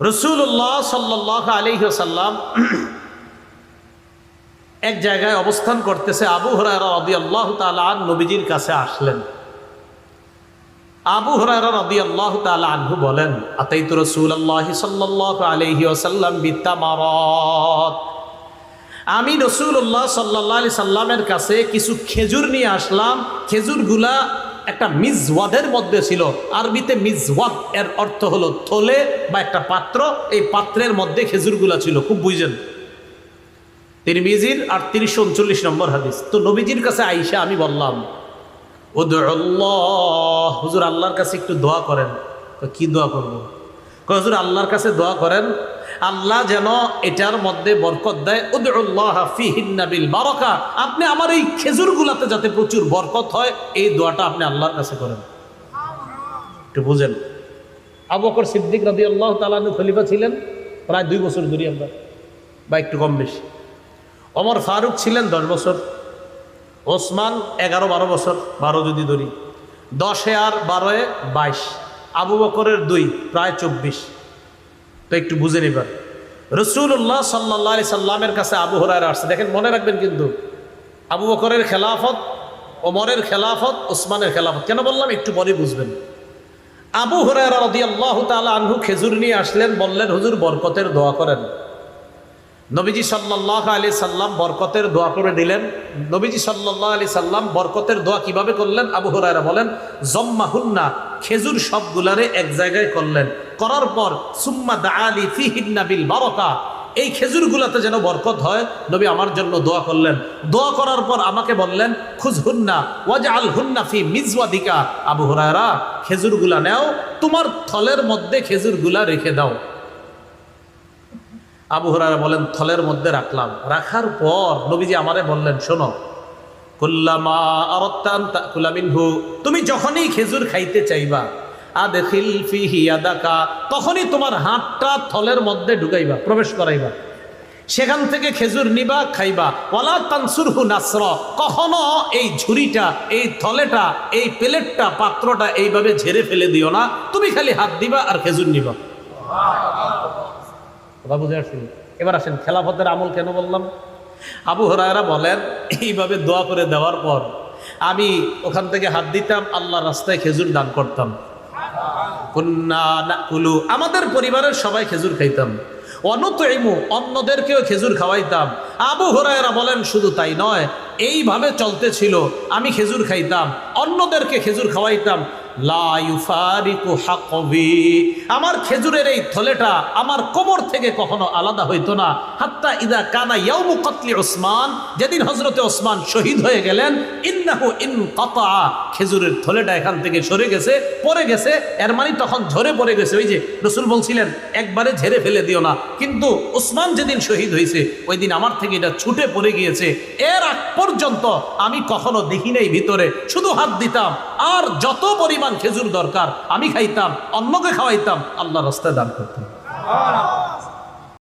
রসুল্লাহ সাল্লাহ আলহিহাসাল্লাম এক জায়গায় অবস্থান করতেছে। আবু হরারা রদি আল্লাহ তালা নবীজির কাছে আসলেন। আবু হরারা রদি আল্লাহ আনহু বলেন, আতাইতু রসুল আল্লাহ সাল্লাহ আলহি আসাল্লাম বিত্তামারত। আমি রসুল্লাহ সাল্লাহ আলি সাল্লামের কাছে কিছু খেজুর নিয়ে আসলাম। খেজুরগুলা একটা মিজওয়াদের মধ্যে ছিল। আরবিতে মিজওয়াদ, এর অর্থ হলো থলে বা একটা পাত্র। এই পাত্রের মধ্যে খেজুরগুলা ছিল, খুব বুঝছেন তিরমিজির আর তিরিশশো উনচল্লিশ নম্বর হাদিস। তো নবীজির কাছে আইসা আমি বললাম হুজুর আল্লাহর কাছে একটু দোয়া করেন। কি দোয়া করব? হুজুর আল্লাহর কাছে দোয়া করেন আল্লাহ যেন এটার মধ্যে বরকত দেয় বারকা আপনি আমার এই খেজুরগুলাতে যাতে প্রচুর বরকত হয়, এই দোয়াটা আপনি আল্লাহর কাছে করেন। একটু বুঝেন। আবু বকর সিদ্দিক রাদি আল্লাহ তালানু খলিফা ছিলেন, প্রায় দুই বছর ধরে আমরা, বা একটু কম বেশি। অমর ফারুক ছিলেন দশ বছর, ওসমান এগারো বারো বছর, বারো যদি ধরি। দশে আর বারোয় বাইশ, আবু বকরের দুই, প্রায় চব্বিশ। তো একটু বুঝে নিবার রসুল্লাহ সাল্লাহ সাল্লামের কাছে আবু হরাই আসছে। দেখেন, মনে রাখবেন কিন্তু, আবু বকরের খেলাফত, ওমরের খেলাফত, ওসমানের খেলাফত, কেন বললাম? একটু পরে বুঝবেন। আবু হরাই রদি আল্লাহ তালা আনহু খেজুর নিয়ে আসলেন, বললেন, হুজুর, বরকতের দোয়া করেন। নবীজি সাল্লাহ আলি সাল্লাম বরকতের দোয়া করে দিলেন। নবীজি সাল্লাহ আলি সাল্লাম বরকতের দোয়া কীভাবে করলেন? আবু হরাইরা বলেন জম্মা হুন্না খেজুর সবগুলারে এক জায়গায় করলেন। করার পর, সুম্মা দা আলী ফিহিন্না বিল বারকা, এই খেজুরগুলাতে যেন বরকত হয়, নবী আমার জন্য দোয়া করলেন। দোয়া করার পর আমাকে বললেন খুজ হুন্না ওয়াজ আল হুন্না ফি মিজওয়াদিকা। আবু হরায়রা, খেজুরগুলা নেও, তোমার থলের মধ্যে খেজুরগুলা রেখে দাও। আবু হরারা বলেন, থলের মধ্যে রাখলাম। রাখার পর নবীজি আমারে বললেন, শোনো তুমি যখনই খেজুর খাইতে চাইবা তখনই তোমার হাতটা থলের মধ্যে ঢুকাইবা, প্রবেশ করাইবা। সেখান থেকে খেজুর নিবা, খাইবা। ওয়ালা তানসুরহু নাসর, কখনো এই ঝুড়িটা, এই থলেটা, এই প্লেটটা, পাত্রটা এইভাবে ঝেড়ে ফেলে দিও না। তুমি খালি হাত দিবা আর খেজুর নিবা। কথা বুঝে আসছেন এবার আসেন, খেলাফতের আমল কেন বললাম? আবু হরায়রা বলেন, এইভাবে দোয়া করে দেওয়ার পর আমি ওখান থেকে হাত দিতাম আল্লাহ রাস্তায় খেজুর দান করতাম। আমাদের পরিবারের সবাই খেজুর খাইতাম। অনতইমু, অন্যদেরকেও খেজুর খাওয়াইতাম। আবু হরায়রা বলেন, শুধু তাই নয়, এইভাবে চলতে ছিল, আমি খেজুর খাইতাম, অন্যদেরকে খেজুর খাওয়াইতাম আমার খেজুরের এই থলেটা আমার কোমর থেকে কখনো আলাদা হইতো না। হাত্তা ইদা কানা ইয়াউমু কতলি ওসমান, যেদিন হজরতে ওসমান শহীদ হয়ে গেলেন, ইন্নাহু ইন কতা। খেজুরের থলেটা এখান থেকে সরে গেছে, পড়ে গেছে, এর মানে তখন ঝরে পড়ে গেছে। ওই যে রসুল বলছিলেন, একবারে ঝেড়ে ফেলে দিও না। কিন্তু ওসমান যেদিন শহীদ হয়েছে, ওই দিন আমার থেকে এটা ছুটে পড়ে গিয়েছে। এর আগ পর্যন্ত আমি কখনো দেখি নাই ভিতরে, শুধু হাত দিতাম। আর যত পরিমাণ খেজুর দরকার আমি খাইতাম অন্যকে খাওয়াইতাম আল্লাহ রাস্তায় দান করতাম।